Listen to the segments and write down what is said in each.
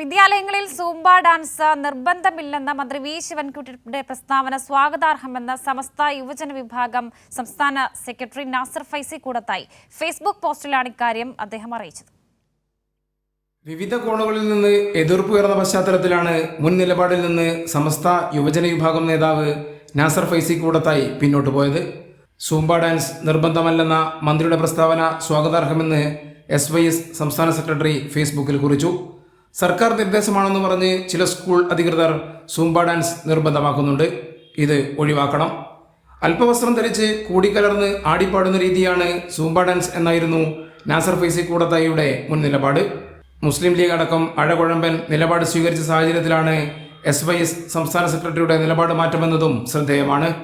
വിദ്യാലയങ്ങളിൽ Zumba dance നിർബന്ധമില്ലെന്ന മന്ത്രി V ശിവൻകുട്ടിയുടെ പ്രസ്താവന സ്വാഗതാർഹമെന്ന് സമസ്ത യുവജന വിഭാഗം സംസ്ഥാന സെക്രട്ടറി നാസർ ഫൈസി കൂടത്തായി. ഫേസ്ബുക്ക് പോസ്റ്റിലാണ് ഇക്കാര്യം അദ്ദേഹം അറിയിച്ചത്. വിവിധ കോണുകളിൽ നിന്ന് എതിർപ്പ് ഉയർന്ന പശ്ചാത്തലത്തിലാണ് മുൻ നിലപാടിൽ നിന്ന് സമസ്ത യുവജന വിഭാഗം നേതാവ് നാസർ ഫൈസി കൂടത്തായി പിന്നോട്ട് പോയത്. സൂംബ ഡാൻസ് നിർബന്ധമല്ലെന്ന മന്ത്രിയുടെ പ്രസ്താവന സ്വാഗതാർഹമെന്ന് എസ് വൈ എസ് സംസ്ഥാന സെക്രട്ടറി ഫേസ്ബുക്കിൽ കുറിച്ചു. സർക്കാർ നിർദ്ദേശമാണെന്ന് പറഞ്ഞ് ചില സ്കൂൾ അധികൃതർ സൂംബ ഡാൻസ് നിർബന്ധമാക്കുന്നുണ്ട്. ഇത് ഒഴിവാക്കണം. അല്പവസ്ത്രം ധരിച്ച് കൂടിക്കലർന്ന് ആടിപ്പാടുന്ന രീതിയാണ് സൂംബ ഡാൻസ് എന്നായിരുന്നു നാസർ ഫൈസി കൂടത്തായിയുടെ മുൻ നിലപാട്. മുസ്ലിം ലീഗ് അടക്കം അഴകുഴമ്പൻ നിലപാട് സ്വീകരിച്ച സാഹചര്യത്തിലാണ് എസ് വൈ എസ് സംസ്ഥാന സെക്രട്ടറിയുടെ നിലപാട് മാറ്റമെന്നതും ശ്രദ്ധേയമാണ്.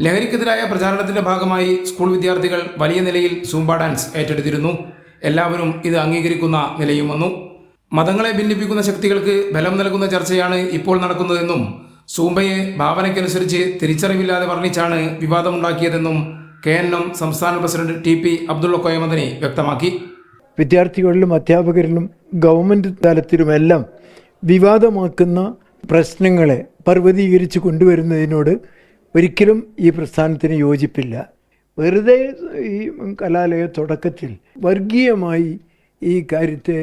ലഹരിക്കെതിരായ പ്രചാരണത്തിന്റെ ഭാഗമായി സ്കൂൾ വിദ്യാർത്ഥികൾ വലിയ നിലയിൽ സൂംബ ഡാൻസ് ഏറ്റെടുത്തിരുന്നു. എല്ലാവരും ഇത് അംഗീകരിക്കുന്ന നിലയും വന്നു. മതങ്ങളെ ഭിന്നിപ്പിക്കുന്ന ശക്തികൾക്ക് ബലം നൽകുന്ന ചർച്ചയാണ് ഇപ്പോൾ നടക്കുന്നതെന്നും സൂംബയെ ഭാവനയ്ക്കനുസരിച്ച് തിരിച്ചറിവില്ലാതെ വർണിച്ചാണ് വിവാദമുണ്ടാക്കിയതെന്നും കെ എൻ എം സംസ്ഥാന president T P Abdulla Koyamadani വ്യക്തമാക്കി. വിദ്യാർത്ഥികളിലും അധ്യാപകരിലും ഗവൺമെന്റ് തലത്തിലുമെല്ലാം വിവാദമാക്കുന്ന പ്രശ്നങ്ങളെ പർവതീകരിച്ച് കൊണ്ടുവരുന്നതിനോട് ഒരിക്കലും ഈ പ്രസ്ഥാനത്തിന് യോജിപ്പില്ല. വെറുതെ ഈ കലാലയ തുടക്കത്തിൽ വർഗീയമായി ഈ കാര്യത്തെ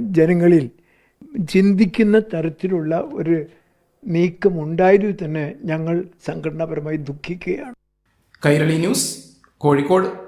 ജനങ്ങളിൽ ചിന്തിക്കുന്ന തരത്തിലുള്ള ഒരു നീക്കം ഉണ്ടായതിൽ തന്നെ ഞങ്ങൾ സംഘടനാപരമായി ദുഃഖിക്കുകയാണ്. കൈരളി ന്യൂസ് കോഴിക്കോട്.